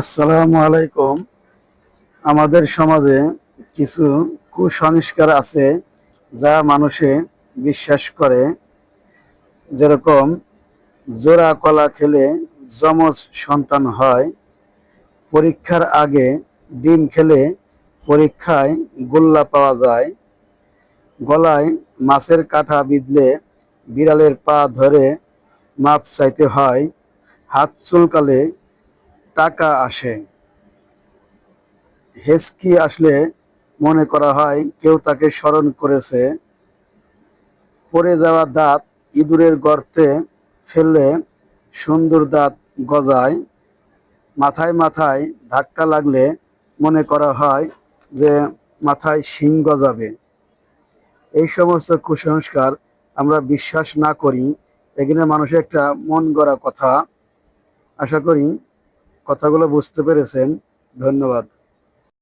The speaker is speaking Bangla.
আসসালামু আলাইকুম। আমাদের সমাজে কিছু কুসংস্কার আছে যা মানুষে বিশ্বাস করে। যেরকম জোড়া কলা খেলে যমজ সন্তান হয়। পরীক্ষার আগে ডিম খেলে পরীক্ষায় গোল্লা পাওয়া যায়। গলায় মাছের কাঁটা বিঁধলে বিড়ালের পা ধরে মাপ চাইতে হয়। হাত চুলকালে টাকা আসে। হেসকি আসলে মনে করা হয় কেউ তাকে স্মরণ করেছে। পড়ে যাওয়া দাঁত ইঁদুরের গর্তে ফেললে সুন্দর দাঁত গজায়। মাথায় মাথায় ধাক্কা লাগলে মনে করা হয় যে মাথায় শিং গজাবে। এই সমস্ত কুসংস্কার আমরা বিশ্বাস না করি। এখানে মানুষের একটা মন গড়া কথা। আশা করি কথাগুলো বুঝতে পেরেছেন। ধন্যবাদ।